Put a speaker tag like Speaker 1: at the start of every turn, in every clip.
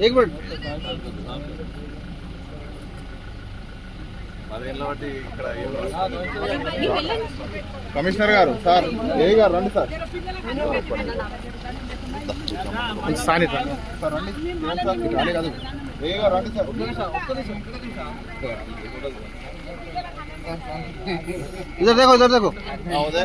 Speaker 1: एक minute
Speaker 2: commissioner గారు sir ఏ గారు రండి సార్
Speaker 1: सानी
Speaker 2: సార్ రండి ఏం సార్ ఇటు రాలే కాదు ఏ గారు రండి సార్
Speaker 1: इधर देखो इधर देखो
Speaker 2: అవుదే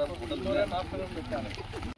Speaker 2: होटल होटल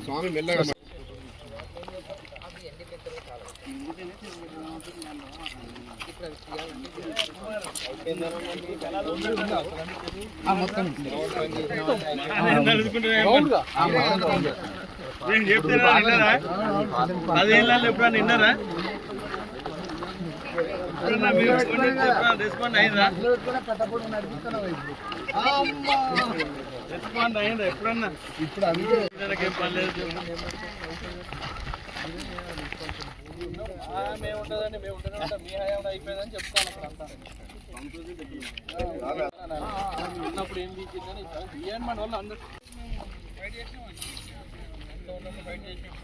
Speaker 2: స్వామి మెల్లగా
Speaker 3: పదేళ్ళలో ఎప్పుడన్నా విన్నారా ఎప్పుడన్నా మీరు ఫోన్ చేస్తే ఎప్పుడన్నా రెస్పాండ్ అయిందా రెస్పాండ్ అయిందా ఎప్పుడన్నా.
Speaker 2: ఇప్పుడు అందుకే
Speaker 3: ఏం పని లేదు ఆ, మేము ఉంటుందండి మేము ఉంటూనే ఉంటాం. మీ హయాంలో అయిపోయిందని చెప్తాను అక్కడ అంతా. ఉన్నప్పుడు ఏం తీసిందని బియ్యం మన వాళ్ళు అందరూ. బయట చేసినాం బయట చేసినాం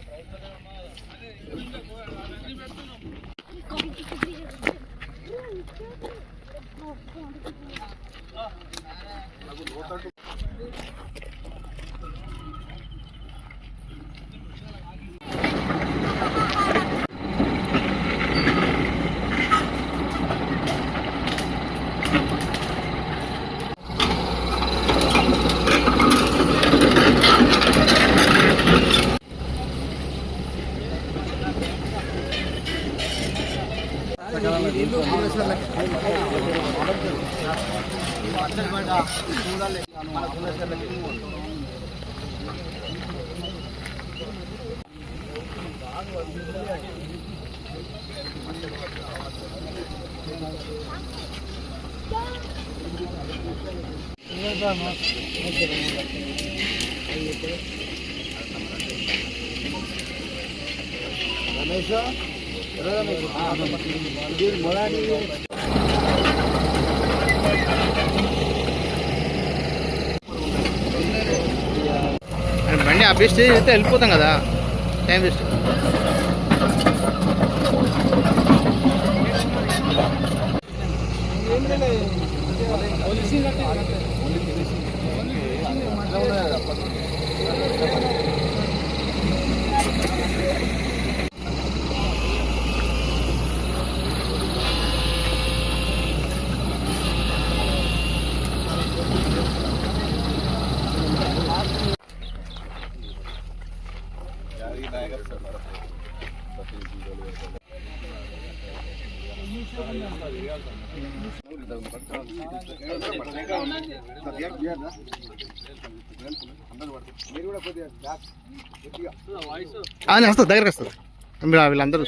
Speaker 2: रमेश रमेश मोड़ा नहीं है
Speaker 1: ఆ ఇది చేసి అయితే వెళ్ళిపోతాం కదా. Time waste.
Speaker 2: మీరు
Speaker 1: వస్తుంది దగ్గరకు వస్తుంది మీరు వీళ్ళందరూ.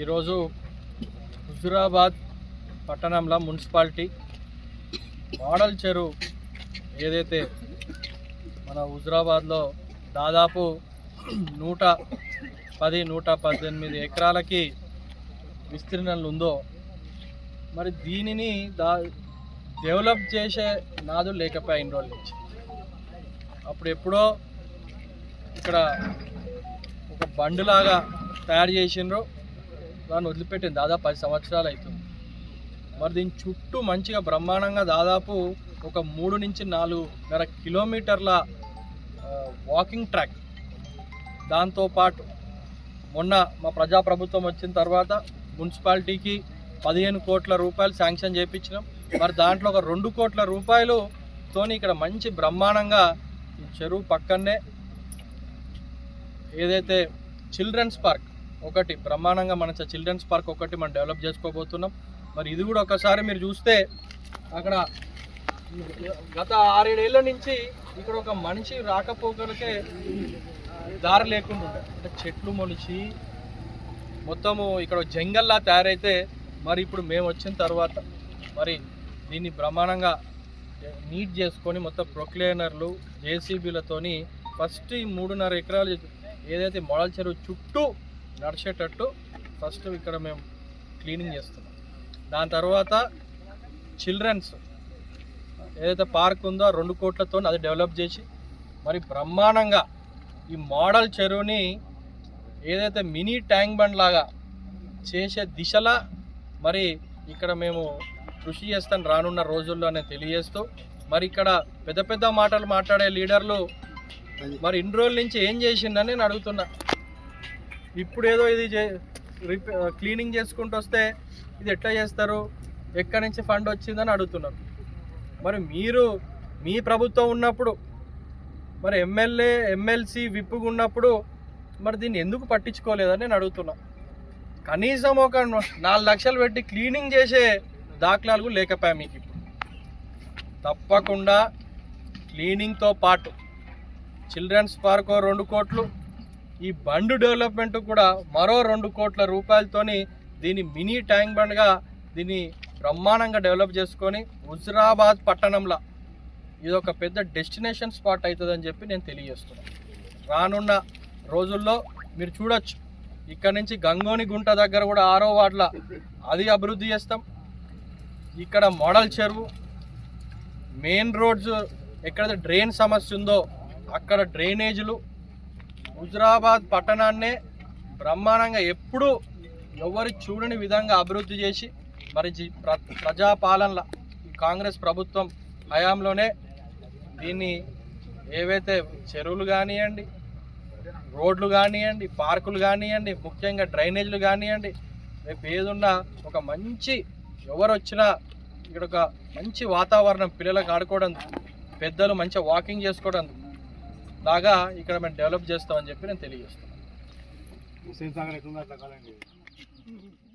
Speaker 3: ఈరోజు హుజురాబాద్ పట్టణంలో మున్సిపాలిటీ మోడల్ చెరువు ఏదైతే మన హుజరాబాద్లో దాదాపు నూట పది నూట పద్దెనిమిది ఎకరాలకి విస్తీర్ణంలో ఉందో మరి దీనిని దా డెవలప్ చేసే నాదు లేకపోయా ఇన్ని రోజుల నుంచి. అప్పుడు ఎప్పుడో ఇక్కడ ఒక బండులాగా తయారు చేసిండ్రు. దాన్ని వదిలిపెట్టింది దాదాపు పది సంవత్సరాలు అవుతుంది. మరి దీని చుట్టూ మంచిగా బ్రహ్మాండంగా దాదాపు ఒక మూడు నుంచి నాలుగున్నర కిలోమీటర్ల వాకింగ్ ట్రాక్ దాంతోపాటు మొన్న మా ప్రజాప్రభుత్వం వచ్చిన తర్వాత మున్సిపాలిటీకి పదిహేను కోట్ల రూపాయలు శాంక్షన్ చేయించినాం మరి దాంట్లో ఒక రెండు కోట్ల రూపాయలు తోని ఇక్కడ మంచి బ్రహ్మాండంగా ఈ చెరువు పక్కనే ఏదైతే చిల్డ్రన్స్ పార్క్ ఒకటి బ్రహ్మాండంగా మన చిల్డ్రన్స్ పార్క్ ఒకటి మనం డెవలప్ చేసుకోబోతున్నాం. మరి ఇది కూడా ఒకసారి మీరు చూస్తే అక్కడ గత ఆరేడేళ్ళ నుంచి ఇక్కడ ఒక మనిషి రాకపోకలకే దారి లేకుండా ఉండే. అంటే చెట్లు మొలిచి మొత్తము ఇక్కడ జంగల్లా తయారైతే మరి ఇప్పుడు మేము వచ్చిన తర్వాత మరి దీన్ని బ్రహ్మాండంగా నీట్ చేసుకొని మొత్తం ప్రొక్లేనర్లు జేసీబీలతోని ఫస్ట్ ఈ మూడున్నర ఎకరాలు ఏదైతే మొడల చెరువు చుట్టూ నడిచేటట్టు ఫస్ట్ ఇక్కడ మేము క్లీనింగ్ చేస్తున్నాం. దాని తర్వాత చిల్డ్రన్స్ ఏదైతే పార్క్ ఉందో రెండు కోట్లతో అది డెవలప్ చేసి మరి బ్రహ్మాండంగా ఈ మోడల్ చెరువుని ఏదైతే మినీ ట్యాంక్ బండ్ లాగా చేసే దిశలా మరి ఇక్కడ మేము కృషి చేస్తాను రానున్న రోజుల్లో నేను తెలియజేస్తూ మరి ఇక్కడ పెద్ద పెద్ద మాటలు మాట్లాడే లీడర్లు మరి ఇన్ని రోజుల నుంచి ఏం చేసిందని నేను అడుగుతున్నా. ఇప్పుడు ఏదో ఇది చే- క్లీనింగ్ చేసుకుంటూ వస్తే ఇది ఎట్లా చేస్తారు? ఎక్కడి నుంచి ఫండ్ వచ్చిందని అడుగుతున్నారు మరి మీరు మీ ప్రభుత్వం ఉన్నప్పుడు మరి ఎమ్మెల్యే ఎమ్మెల్సీ విప్పుగా ఉన్నప్పుడు మరి దీన్ని ఎందుకు పట్టించుకోలేదని నేను అడుగుతున్నా. కనీసం ఒక నాలుగు లక్షలు పెట్టి క్లీనింగ్ చేసే దాఖలాలు లేకపోయా మీకు తప్పకుండా క్లీనింగ్తో పాటు చిల్డ్రన్స్ పార్క్ రెండు కోట్లు ఈ బండ్ డెవలప్మెంట్ కూడా మరో రెండు కోట్ల రూపాయలతోని దీన్ని మినీ ట్యాంక్ బండ్గా దీన్ని బ్రహ్మాండంగా డెవలప్ చేసుకొని హుజరాబాద్ పట్టణంలో ఇది ఒక పెద్ద డెస్టినేషన్ స్పాట్ అవుతుందని చెప్పి నేను తెలియజేస్తున్నాను. రానున్న రోజుల్లో మీరు చూడొచ్చు. ఇక్కడ నుంచి గంగోని గుంట దగ్గర కూడా ఆరో వార్డుల అది అభివృద్ధి చేస్తాం. ఇక్కడ మోడల్ చెరువు మెయిన్ రోడ్స్ ఎక్కడైతే డ్రైన్ సమస్య ఉందో అక్కడ డ్రైనేజీలు హుజరాబాద్ పట్టణాన్నే బ్రహ్మాండంగా ఎప్పుడూ ఎవరు చూడని విధంగా అభివృద్ధి చేసి మరి జీ- ప్ర- ప్రజాపాలనల కాంగ్రెస్ ప్రభుత్వం హయాంలోనే దీన్ని ఏవైతే చెరువులు కానివ్వండి రోడ్లు కానివ్వండి పార్కులు కానివ్వండి ముఖ్యంగా డ్రైనేజీలు కానివ్వండి రేపు ఏదున్నా ఒక మంచి ఎవరు వచ్చినా ఇక్కడ ఒక మంచి వాతావరణం పిల్లలకు ఆడుకోవడం పెద్దలు మంచిగా వాకింగ్ చేసుకోవడం లాగా ఇక్కడ మేము డెవలప్ చేస్తామని చెప్పి నేను తెలియజేస్తాను Mm-hmm.